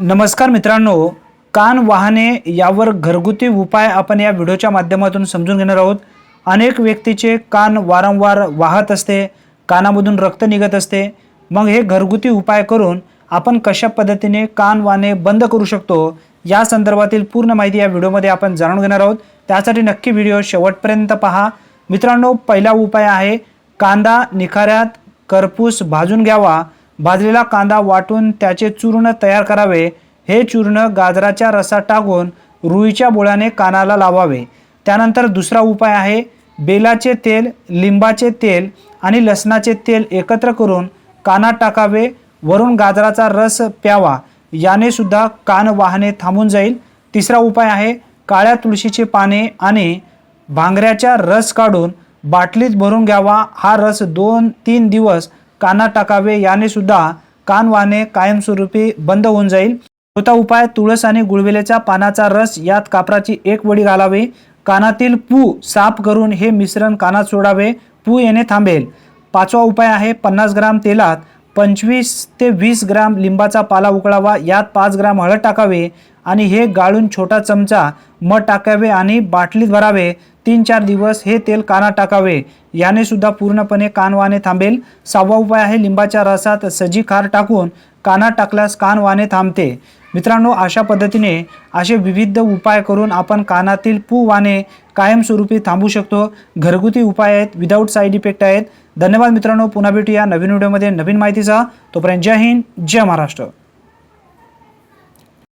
नमस्कार मित्रांनो कान वाहने यावर घरगुती उपाय आपण या व्हिडिओच्या माध्यमातून समजून घेणार आहोत. अनेक व्यक्तीचे कान वारंवार वाहत असते कानामधून रक्त निघत असते. मग हे घरगुती उपाय करून आपण कशा पद्धतीने कान वाहने बंद करू शकतो या संदर्भातील पूर्ण माहिती या व्हिडिओमध्ये आपण जाणून घेणार आहोत. त्यासाठी नक्की व्हिडिओ शेवटपर्यंत पहा. मित्रांनो पहिला उपाय आहे कांदा निखाऱ्यात करपूस भाजून घ्यावा. भाजलेला कांदा वाटून त्याचे चूर्ण तयार करावे. हे चूर्ण गाजराच्या रसात टाकून रुईच्या बोळ्याने कानाला लावावे. त्यानंतर दुसरा उपाय आहे. बेलाचे तेल लिंबाचे तेल आणि लसणाचे तेल एकत्र करून कानात टाकावे. वरून गाजराचा रस प्यावा. याने सुद्धा कान वाहने थांबून जाईल. तिसरा उपाय आहे. काळ्या तुळशीचे पाने आणि भांगऱ्याचा रस काढून बाटलीत भरून घ्यावा. हा रस दोन तीन दिवस काना टाकावे याने सुद्धा कान वाहने कायमस्वरूपी बंद होऊन जाईल. चौथा उपाय तुळस आणि गुळवेल्याच्या पानाचा रस यात कापराची एक वडी घालावी. कानातील पू साफ करून हे मिश्रण कानात सोडावे. पू येणे थांबेल. पाचवा उपाय आहे पन्नास ग्राम तेलात पंचवीस ते वीस ग्राम लिंबाचा पाला उकळावा यात पाच ग्राम हळद टाकावे आणि हे गाळून छोटा चमचा मध टाकावे आणि बाटलीत भरावे. तीन चार दिवस हे तेल कानात टाकावे. याने सुद्धा पूर्णपणे कानवाने थांबेल. सहावा उपाय आहे लिंबाच्या रसात सजी खार टाकून कानात टाकल्यास कान वाने थांबते. मित्रांनो अशा पद्धतीने असे विविध उपाय करून आपण कानातील पू वाने कायमस्वरूपी थांबू शकतो. घरगुती उपाय आहेत विदाऊट साईड इफेक्ट आहेत. धन्यवाद मित्रांनो पुन्हा भेटूया नवीन व्हिडिओमध्ये नवीन माहितीचा. तोपर्यंत जय हिंद जय महाराष्ट्र.